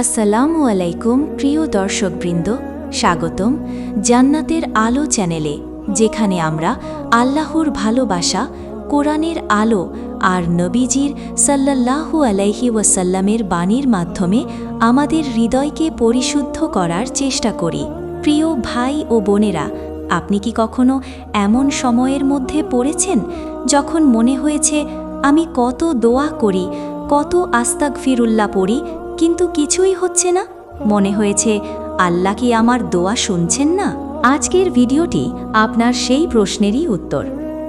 আসসালামু আলাইকুম, প্রিয় দর্শকবৃন্দ। স্বাগতম জান্নাতের আলো চ্যানেলে, যেখানে আমরা আল্লাহর ভালোবাসা, কোরআনের আলো আর নবীজির সাল্লাল্লাহু আলাইহি ওয়াসাল্লামের বাণীর মাধ্যমে আমাদের হৃদয়কে পরিশুদ্ধ করার চেষ্টা করি। প্রিয় ভাই ও বোনেরা, আপনি কি কখনো এমন সময়ের মধ্যে পড়েছেন যখন মনে হয়েছে, আমি কত দোয়া করি, কত আস্তাক ফিরুল্লাহ পড়ি কিন্তু কিছুই হচ্ছে না। মনে হয়েছে, আল্লাহ কি আমার দোয়া শুনছেন না? আজকের ভিডিওটি আপনার সেই প্রশ্নেরই উত্তর।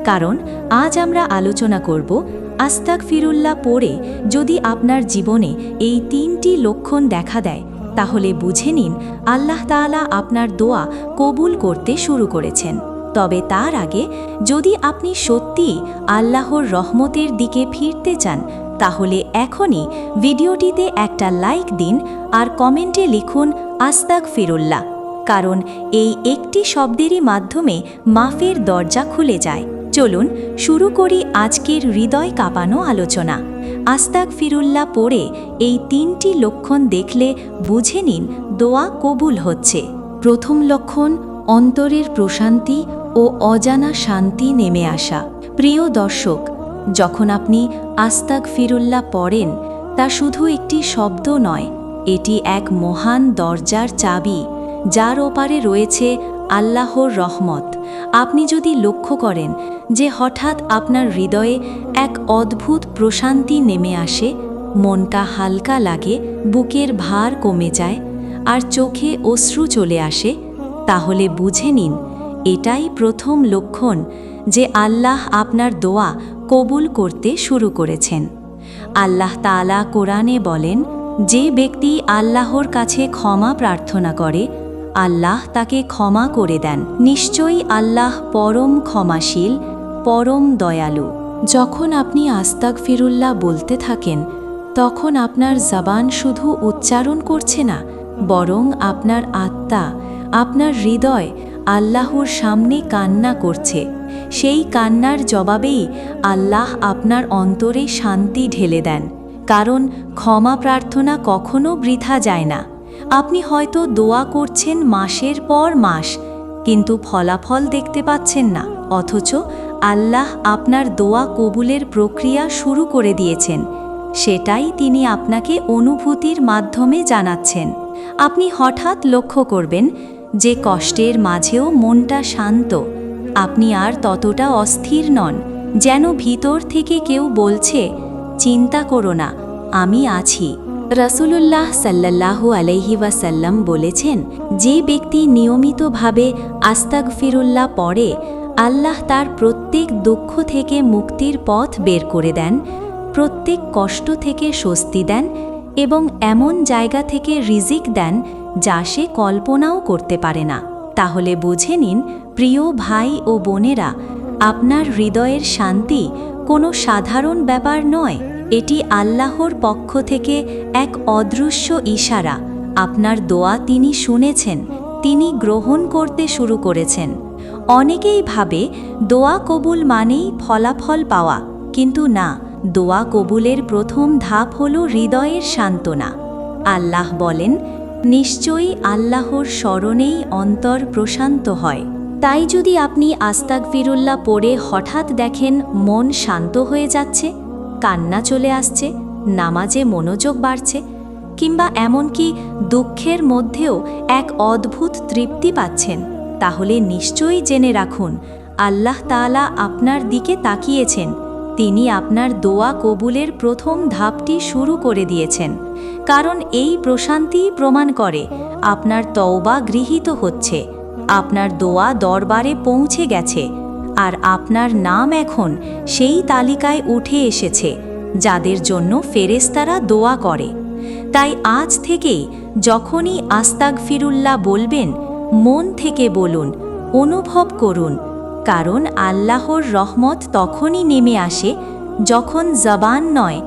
কারণ, আজ আমরা আলোচনা করব আস্তাক ফিরুল্লাহ পড়ে যদি আপনার জীবনে এই তিনটি লক্ষণ দেখা দেয়, তাহলে বুঝে নিন আল্লাহ তাআলা আপনার দোয়া কবুল করতে শুরু করেছেন। তবে তার আগে যদি আপনি সত্যিই আল্লাহর রহমতের দিকে ফিরতে চান তাহলে এখনই ভিডিওটিতে একটা লাইক দিন আর কমেন্টে লিখুন আস্তাক ফিরুল্লাহ কারণ এই একটি শব্দেরই মাধ্যমে মাফের দরজা খুলে যায়। চলুন শুরু করি আজকের হৃদয় কাঁপানো আলোচনা। আস্তাক ফিরুল্লাহ পড়ে এই তিনটি লক্ষণ দেখলে বুঝে নিন দোয়া কবুল হচ্ছে। প্রথম লক্ষণ, অন্তরের প্রশান্তি ও অজানা শান্তি নেমে আসা। প্রিয় দর্শক যখন আপনি আস্তাক ফিরুল্লাহ পড়েন, তা শুধু একটি শব্দ নয়, এটি এক মহান দরজার চাবি, যার ওপারে রয়েছে আল্লাহর রহমত। আপনি যদি লক্ষ্য করেন যে হঠাৎ আপনার হৃদয়ে এক অদ্ভুত প্রশান্তি নেমে আসে, মনটা হালকা লাগে, বুকের ভার কমে যায়, আর চোখে অশ্রু চলে আসে, তাহলে বুঝে নিন, এটাই প্রথম লক্ষণ যে আল্লাহ আপনার দোয়া কবুল করতে শুরু করেছেন। আল্লাহ তাআলা কোরআনে বলেন, যে ব্যক্তি আল্লাহর কাছে ক্ষমা প্রার্থনা করে, আল্লাহ তাকে ক্ষমা করে দেন। নিশ্চয়ই আল্লাহ পরম ক্ষমাশীল, পরম দয়ালু। যখন আপনি আস্তাক ফিরুল্লাহ বলতে থাকেন, তখন আপনার জবান শুধু উচ্চারণ করছে না, বরং আপনার আত্মা, আপনার হৃদয় আল্লাহর সামনে কান্না করছে। সেই কান্নার জবাবেই আল্লাহ আপনার অন্তরে শান্তি ঢেলে দেন। কারণ ক্ষমা প্রার্থনা কখনো বৃথা যায় না। আপনি হয়তো দোয়া করছেন মাসের পর মাস, কিন্তু ফলাফল দেখতে পাচ্ছেন না। অথচ আল্লাহ আপনার দোয়া কবুলের প্রক্রিয়া শুরু করে দিয়েছেন। সেটাই তিনি আপনাকে অনুভূতির মাধ্যমে জানাচ্ছেন। আপনি হঠাৎ লক্ষ্য করবেন যে কষ্টের মাঝেও মনটা শান্ত, আপনি আর ততটা অস্থির নন, যেন ভিতর থেকে কেউ বলছে, চিন্তা করো না, আমি আছি। রসুলুল্লাহ সাল্লাল্লাহু আলাইহি ওয়াসাল্লাম বলেছেন, যে ব্যক্তি নিয়মিতভাবে আস্তাক ফিরুল্লাহ পড়ে, আল্লাহ তার প্রত্যেক দুঃখ থেকে মুক্তির পথ বের করে দেন, প্রত্যেক কষ্ট থেকে স্বস্তি দেন এবং এমন জায়গা থেকে রিজিক দেন যা সে কল্পনাও করতে পারে না। তাহলে বুঝে নিন, প্রিয় ভাই ও বোনেরা, আপনার হৃদয়ের শান্তি কোনো সাধারণ ব্যাপার নয়। এটি আল্লাহর পক্ষ থেকে এক অদৃশ্য ইশারা। আপনার দোয়া তিনি শুনেছেন, তিনি গ্রহণ করতে শুরু করেছেন। অনেকেই ভাবে, দোয়া কবুল মানেই ফলাফল পাওয়া। কিন্তু না, দোয়া কবুলের প্রথম ধাপ হল হৃদয়ের সান্ত্বনা। আল্লাহ বলেন নিশ্চয়ই আল্লাহর স্মরণেই অন্তর প্রশান্ত হয়। তাই যদি আপনি আস্তাক ফিরুল্লাহ পড়ে হঠাৎ দেখেন মন শান্ত হয়ে যাচ্ছে, কান্না চলে আসছে, নামাজে মনোযোগ বাড়ছে, কিংবা এমনকি দুঃখের মধ্যেও এক অদ্ভুত তৃপ্তি পাচ্ছেন, তাহলে নিশ্চয়ই জেনে রাখুন, আল্লাহ তাআলা আপনার দিকে তাকিয়েছেন। তিনি আপনার দোয়া কবুলের প্রথম ধাপটি শুরু করে দিয়েছেন। কারণ এই প্রশান্তি প্রমাণ করে, আপনার তওবা গৃহীত হচ্ছে, আপনার দোয়া দরবারে পৌঁছে গেছে, আর আপনার নাম এখন সেই তালিকায় উঠে এসেছে, যাদের জন্য ফেরেস্তারা দোয়া করে। তাই আজ থেকেই যখনই আস্তাক ফিরুল্লাহ বলবেন, মন থেকে বলুন, অনুভব করুন কারণ আল্লাহর রহমত তখনই নেমে আসে যখন জবান নয়,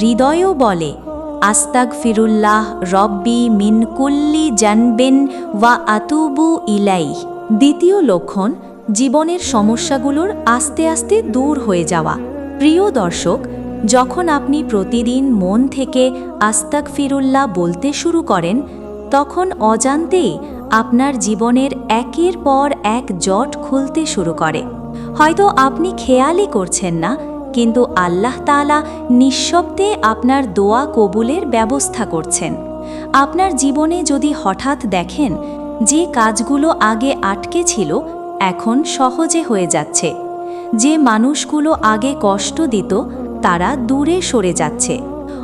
হৃদয়ও বলে আস্তাক ফিরুল্লাহ রব্বি মিনকুল্লি জানবেন ওয়া আতুবু ইলাই দ্বিতীয় লক্ষণ, জীবনের সমস্যাগুলোর আস্তে আস্তে দূর হয়ে যাওয়া। প্রিয় দর্শক, যখন আপনি প্রতিদিন মন থেকে আস্তাক ফিরুল্লাহ বলতে শুরু করেন, তখন অজান্তেই আপনার জীবনের একের পর এক জট খুলতে শুরু করে। হয়তো আপনি খেয়ালই করছেন না, কিন্তু আল্লাহ তাআলা নিঃশব্দে আপনার দোয়া কবুলের ব্যবস্থা করছেন। আপনার জীবনে যদি হঠাৎ দেখেন, যে কাজগুলো আগে আটকে ছিল, এখন সহজে হয়ে যাচ্ছে। যে মানুষগুলো আগে কষ্ট দিত, তারা দূরে সরে যাচ্ছে।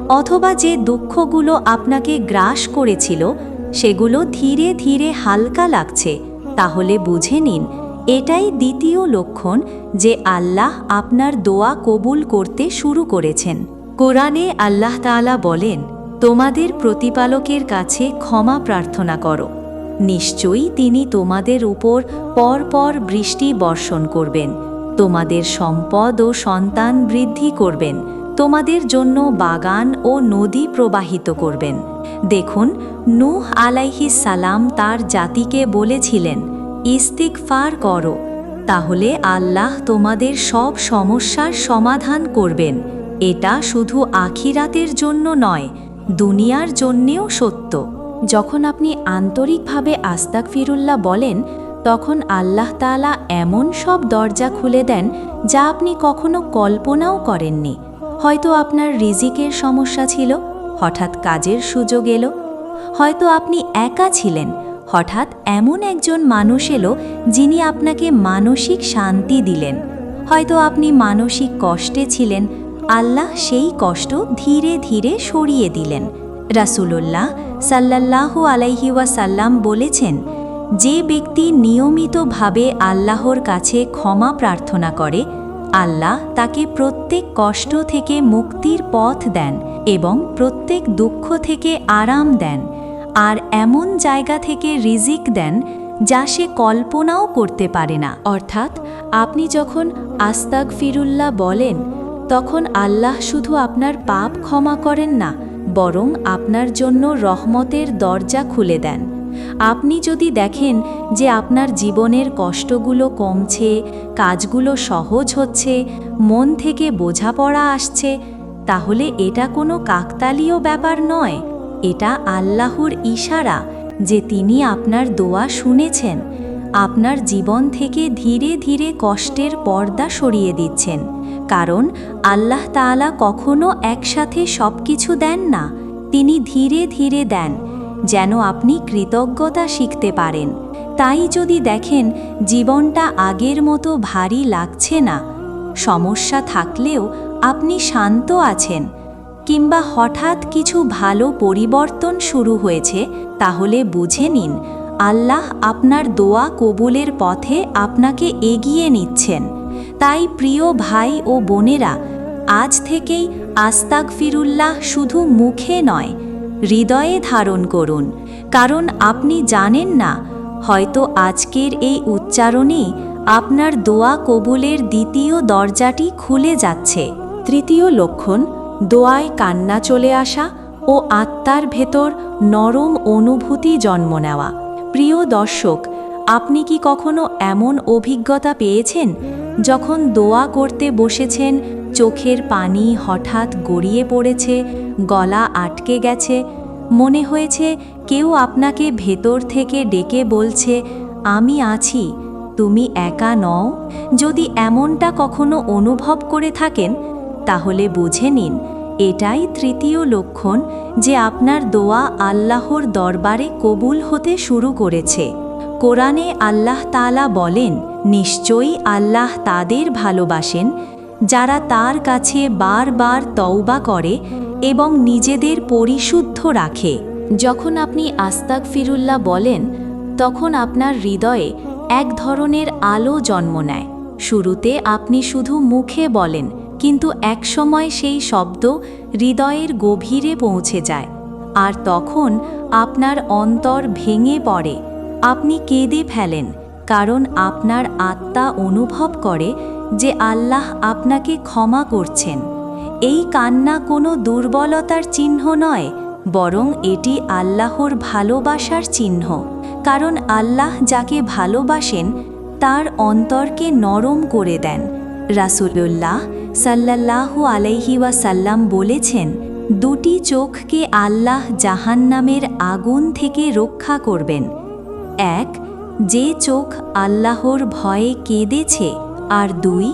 অথবা যে দুঃখগুলো আপনাকে গ্রাস করেছিল সেগুলো ধীরে ধীরে হালকা লাগছে। তাহলে বুঝে নিন, এটাই দ্বিতীয় লক্ষণ যে আল্লাহ আপনার দোয়া কবুল করতে শুরু করেছেন। কোরআনে আল্লাহ তাআলা বলেন, তোমাদের প্রতিপালকের কাছে ক্ষমা প্রার্থনা করো। নিশ্চয়ই তিনি তোমাদের উপর পরপর বৃষ্টি বর্ষণ করবেন। তোমাদের সম্পদ ও সন্তান বৃদ্ধি করবেন। তোমাদের জন্য বাগান ও নদী প্রবাহিত করবেন। দেখুন, নূহ আলাইহি সালাম তার জাতিকে বলেছিলেন ইস্তিকফার করো, তাহলে আল্লাহ তোমাদের সব সমস্যার সমাধান করবেন। এটা শুধু আখিরাতের জন্য নয়, দুনিয়ার জন্যেও সত্য। যখন আপনি আন্তরিকভাবে আস্তাক ফিরুল্লাহ বলেন, তখন আল্লাহ তাআলা এমন সব দরজা খুলে দেন যা আপনি কখনো কল্পনাও করেননি। হয়তো আপনার রিজিকের সমস্যা ছিল, হঠাৎ কাজের সুযোগ এলো, হয়তো আপনি একা ছিলেন, হঠাৎ এমন একজন মানুষ এলো যিনি আপনাকে মানসিক শান্তি দিলেন। হয়তো আপনি মানসিক কষ্টে ছিলেন, আল্লাহ সেই কষ্ট ধীরে ধীরে সরিয়ে দিলেন। রাসূলুল্লাহ সাল্লাল্লাহু আলাইহি ওয়াসাল্লাম বলেছেন, যে ব্যক্তি নিয়মিতভাবে আল্লাহর কাছে ক্ষমা প্রার্থনা করে আল্লাহ তাকে প্রত্যেক কষ্ট থেকে মুক্তির পথ দেন এবং প্রত্যেক দুঃখ থেকে আরাম দেন, আর এমন জায়গা থেকে রিজিক দেন যা সে কল্পনাও করতে পারে না। অর্থাৎ আপনি যখন আস্তাক ফিরুল্লাহ বলেন, তখন আল্লাহ শুধু আপনার পাপ ক্ষমা করেন না, বরং আপনার জন্য রহমতের দরজা খুলে দেন। আপনি যদি দেখেন যে আপনার জীবনের কষ্টগুলো কমছে, কাজগুলো সহজ হচ্ছে, মন থেকে বোঝাপড়া আসছে, তাহলে এটা কোনো কাকতালীয় ব্যাপার নয়। এটা আল্লাহর ইশারা যে তিনি আপনার দোয়া শুনেছেন, আপনার জীবন থেকে ধীরে ধীরে কষ্টের পর্দা সরিয়ে দিচ্ছেন। কারণ আল্লাহ তাআলা কখনো একসাথে সব কিছু দেন না, তিনি ধীরে ধীরে দেন। যেন আপনি কৃতজ্ঞতা শিখতে পারেন। তাই যদি দেখেন জীবনটা আগের মতো ভারী লাগছে না, সমস্যা থাকলেও আপনি শান্ত আছেন, কিংবা হঠাৎ কিছু ভালো পরিবর্তন শুরু হয়েছে, তাহলে বুঝে নিন, আল্লাহ আপনার দোয়া কবুলের পথে আপনাকে এগিয়ে নিচ্ছেন। তাই প্রিয় ভাই ও বোনেরা, আজ থেকেই আস্তাক ফিরুল্লাহ শুধু মুখে নয় হৃদয়ে ধারণ করুন। কারণ আপনি জানেন না, হয়তো আজকের এই উচ্চারণে আপনার দোয়া কবুলের দ্বিতীয় দরজাটি খুলে যাচ্ছে। তৃতীয় লক্ষণ, দোয়ায় কান্না চলে আসা ও আত্মার ভেতর নরম অনুভূতি জন্ম নেওয়া। প্রিয় দর্শক, আপনি কি কখনো এমন অভিজ্ঞতা পেয়েছেন যখন দোয়া করতে বসেছেন চোখের পানি হঠাৎ গড়িয়ে পড়েছে, গলা আটকে গেছে। মনে হয়েছে কেউ আপনাকে ভেতর থেকে ডেকে বলছে, আমি আছি, তুমি একা নও। যদি এমনটা কখনো অনুভব করে থাকেন, তাহলে বুঝে নিন, এটাই তৃতীয় লক্ষণ যে আপনার দোয়া আল্লাহর দরবারে কবুল হতে শুরু করেছে। কোরআনে আল্লাহ তালা বলেন, নিশ্চয়ই আল্লাহ তাদের ভালোবাসেন যারা তার কাছে বারবার তওবা করে এবং নিজেদের পরিশুদ্ধ রাখে। যখন আপনি আস্তাক ফিরুল্লাহ বলেন, তখন আপনার হৃদয়ে এক ধরনের আলো জন্ম নেয়। শুরুতে আপনি শুধু মুখে বলেন, কিন্তু একসময় সেই শব্দ হৃদয়ের গভীরে পৌঁছে যায়। আর তখন আপনার অন্তর ভেঙে পড়ে। আপনি কেঁদে ফেলেন, কারণ আপনার আত্মা অনুভব করে যে আল্লাহ আপনাকে ক্ষমা করছেন। এই কান্না কোনো দুর্বলতার চিহ্ন নয়, বরং এটি আল্লাহর ভালোবাসার চিহ্ন। কারণ আল্লাহ যাকে ভালোবাসেন, তার অন্তরকে নরম করে দেন। রাসূলুল্লাহ সাল্লাল্লাহু আলাইহি ওয়াসাল্লাম বলেছেন, দুটি চোখকে আল্লাহ জাহান্নামের আগুন থেকে রক্ষা করবেন। এক, যে চোখ আল্লাহর ভয়ে কেঁদেছে আর দুই,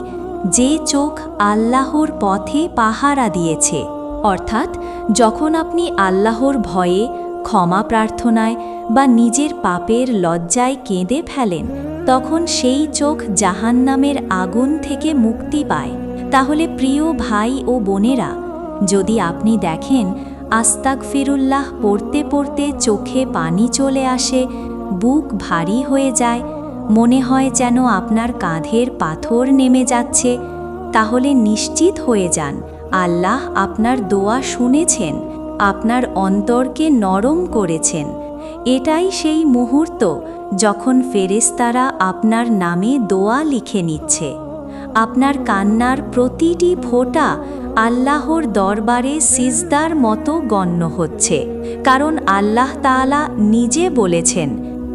যে চোখ আল্লাহর পথে পাহারা দিয়েছে, অর্থাৎ যখন আপনি আল্লাহর ভয়ে, ক্ষমা প্রার্থনায় বা নিজের পাপের লজ্জায় কেঁদে ফেলেন, তখন সেই চোখ জাহান্নামের আগুন থেকে মুক্তি পায়। তাহলে প্রিয় ভাই ও বোনেরা, যদি আপনি দেখেন আস্তাক ফিরুল্লাহ পড়তে পড়তে চোখে পানি চলে আসে, বুক ভারী হয়ে যায় মনে হয় যেন আপনার কাঁধের পাথর নেমে যাচ্ছে, তাহলে নিশ্চিত হয়ে যান, আল্লাহ আপনার দোয়া শুনেছেন, আপনার অন্তরকে নরম করেছেন। এটাই সেই মুহূর্ত যখন ফেরেস্তারা আপনার নামে দোয়া লিখে নিচ্ছে। আপনার কান্নার প্রতিটি ফোঁটা আল্লাহর দরবারে সিজদার মতো গণ্য হচ্ছে, কারণ আল্লাহ তাআলা নিজে বলেছেন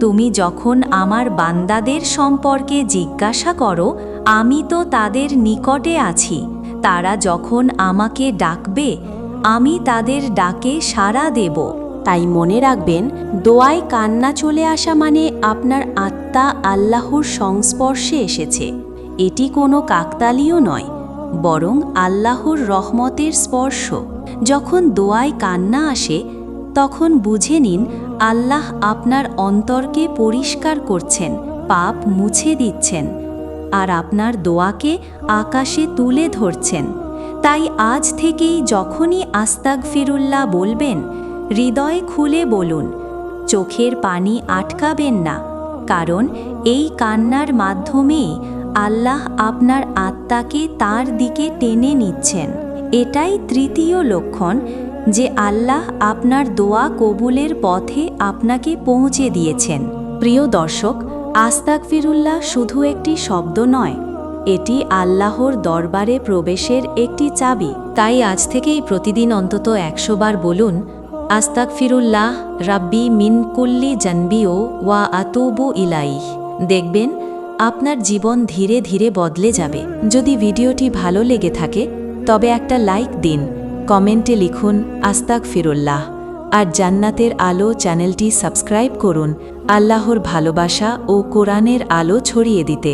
তুমি যখন আমার বান্দাদের সম্পর্কে জিজ্ঞাসা করো, আমি তো তাদের নিকটে আছি। তারা যখন আমাকে ডাকবে, আমি তাদের ডাকে সাড়া দেব। তাই মনে রাখবেন, দোয়ায় কান্না চলে আসা মানে আপনার আত্মা আল্লাহর সংস্পর্শে এসেছে। এটি কোনো কাকতালীয় নয়, বরং আল্লাহর রহমতের স্পর্শ। যখন দোয়ায় কান্না আসে, তখন বুঝে নিন আল্লাহ আপনার অন্তরকে পরিষ্কার করছেন, পাপ মুছে দিচ্ছেন, আর আপনার দোয়াকে আকাশে তুলে ধরছেন। তাই আজ থেকেই যখনই আস্তাক ফিরুল্লাহ বলবেন, হৃদয় খুলে বলুন, চোখের পানি আটকাবেন না, কারণ এই কান্নার মাধ্যমেই আল্লাহ আপনার আত্মাকে তার দিকে টেনে নিচ্ছেন। এটাই তৃতীয় লক্ষণ যে আল্লাহ আপনার দোয়া কবুলের পথে আপনাকে পৌঁছে দিয়েছেন। প্রিয় দর্শক আস্তাক ফিরুল্লাহ শুধু একটি শব্দ নয়, এটি আল্লাহর দরবারে প্রবেশের একটি চাবি। তাই আজ থেকেই প্রতিদিন অন্তত একশো বার বলুন আস্তাক ফিরুল্লাহ রাব্বি মিনকুল্লি জানবিও ওয়া আতুবু ইলাইহ। দেখবেন, আপনার জীবন ধীরে ধীরে বদলে যাবে। যদি ভিডিওটি ভালো লেগে থাকে, তবে একটা লাইক দিন কমেন্টে লিখুন আস্তাক ফিরুল্লাহ আর জান্নাতের আলো চ্যানেলটি সাবস্ক্রাইব করুন, আল্লাহর ভালোবাসা ও কোরআনের আলো ছড়িয়ে দিতে।